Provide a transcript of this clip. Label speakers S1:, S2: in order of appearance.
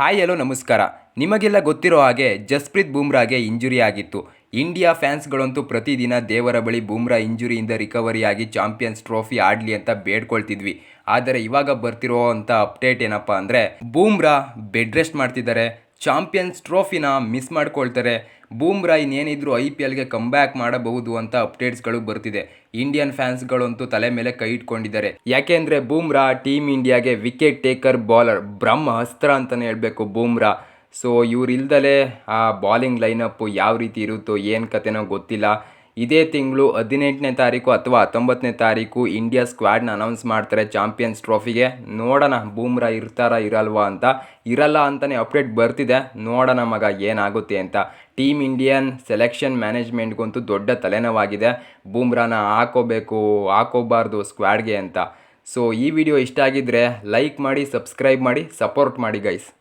S1: Hi hello, ನಮಸ್ಕಾರ. ನಿಮಗೆಲ್ಲ ಗೊತ್ತಿರೋ ಹಾಗೆ ಜಸ್ಪ್ರೀತ್ ಬೂಮ್ರಾಗೆ ಇಂಜುರಿ ಆಗಿತ್ತು. ಇಂಡಿಯಾ ಫ್ಯಾನ್ಸ್ಗಳಂತೂ ಪ್ರತಿದಿನ ದೇವರ ಬಳಿ ಬೂಮ್ರಾ ಇಂಜುರಿಯಿಂದ ರಿಕವರಿ ಆಗಿ ಚಾಂಪಿಯನ್ಸ್ ಟ್ರೋಫಿ ಆಡಲಿ ಅಂತ ಬೇಡ್ಕೊಳ್ತಿದ್ವಿ. ಆದರೆ ಇವಾಗ ಬರ್ತಿರೋ ಅಂಥ ಅಪ್ಡೇಟ್ ಏನಪ್ಪ ಅಂದರೆ, ಬೂಮ್ರಾ ಬೆಡ್ ರೆಸ್ಟ್ ಮಾಡ್ತಿದ್ದಾರೆ. ಚಾಂಪಿಯನ್ಸ್ ಟ್ರೋಫಿನ ಮಿಸ್ ಮಾಡ್ಕೊಳ್ತಾರೆ. ಬೂಮ್ರಾ ಇನ್ನೇನಿದ್ರು ಐ ಪಿ ಎಲ್ಗೆ ಕಮ್ಬ್ಯಾಕ್ ಮಾಡಬಹುದು ಅಂತ ಅಪ್ಡೇಟ್ಸ್ಗಳು ಬರ್ತಿದೆ. ಇಂಡಿಯನ್ ಫ್ಯಾನ್ಸ್ಗಳಂತೂ ತಲೆ ಮೇಲೆ ಕೈ ಇಟ್ಕೊಂಡಿದ್ದಾರೆ. ಯಾಕೆಂದರೆ ಬೂಮ್ರಾ ಟೀಮ್ ಇಂಡಿಯಾಗೆ ವಿಕೆಟ್ ಟೇಕರ್ ಬಾಲರ್ ಬ್ರಹ್ಮ ಅಸ್ತ್ರ ಅಂತಲೇ ಹೇಳಬೇಕು ಬೂಮ್ರಾ. ಸೊ ಇವರಿಲ್ದಲೇ ಆ ಬಾಲಿಂಗ್ ಲೈನಪ್ಪು ಯಾವ ರೀತಿ ಇರುತ್ತೋ ಏನು ಕತೆನೋ ಗೊತ್ತಿಲ್ಲ. ಇದೇ ತಿಂಗಳು ಹದಿನೆಂಟನೇ ತಾರೀಕು ಅಥವಾ ಹತ್ತೊಂಬತ್ತನೇ ತಾರೀಕು ಇಂಡಿಯಾ ಸ್ಕ್ವಾಡ್ನ ಅನೌನ್ಸ್ ಮಾಡ್ತಾರೆ ಚಾಂಪಿಯನ್ಸ್ ಟ್ರೋಫಿಗೆ. ನೋಡೋಣ, ಬೂಮ್ರಾ ಇರ್ತಾರಾ, ಇರಲ್ವಾ ಅಂತ. ಇರಲ್ಲ ಅಂತಲೇ ಅಪ್ಡೇಟ್ ಬರ್ತಿದೆ. ನೋಡೋಣ ಮಗ ಏನಾಗುತ್ತೆ ಅಂತ. ಟೀಮ್ ಇಂಡಿಯನ್ ಸೆಲೆಕ್ಷನ್ ಮ್ಯಾನೇಜ್ಮೆಂಟ್ಗಂತೂ ದೊಡ್ಡ ತಲೆನೋವಾಗಿದೆ. ಬೂಮ್ರಾನ ಹಾಕೋಬೇಕು, ಹಾಕೋಬಾರ್ದು ಸ್ಕ್ವಾಡ್ಗೆ ಅಂತ. ಸೊ, ಈ ವಿಡಿಯೋ ಇಷ್ಟ ಆಗಿದ್ದರೆ ಲೈಕ್ ಮಾಡಿ, ಸಬ್ಸ್ಕ್ರೈಬ್ ಮಾಡಿ, ಸಪೋರ್ಟ್ ಮಾಡಿ ಗೈಸ್.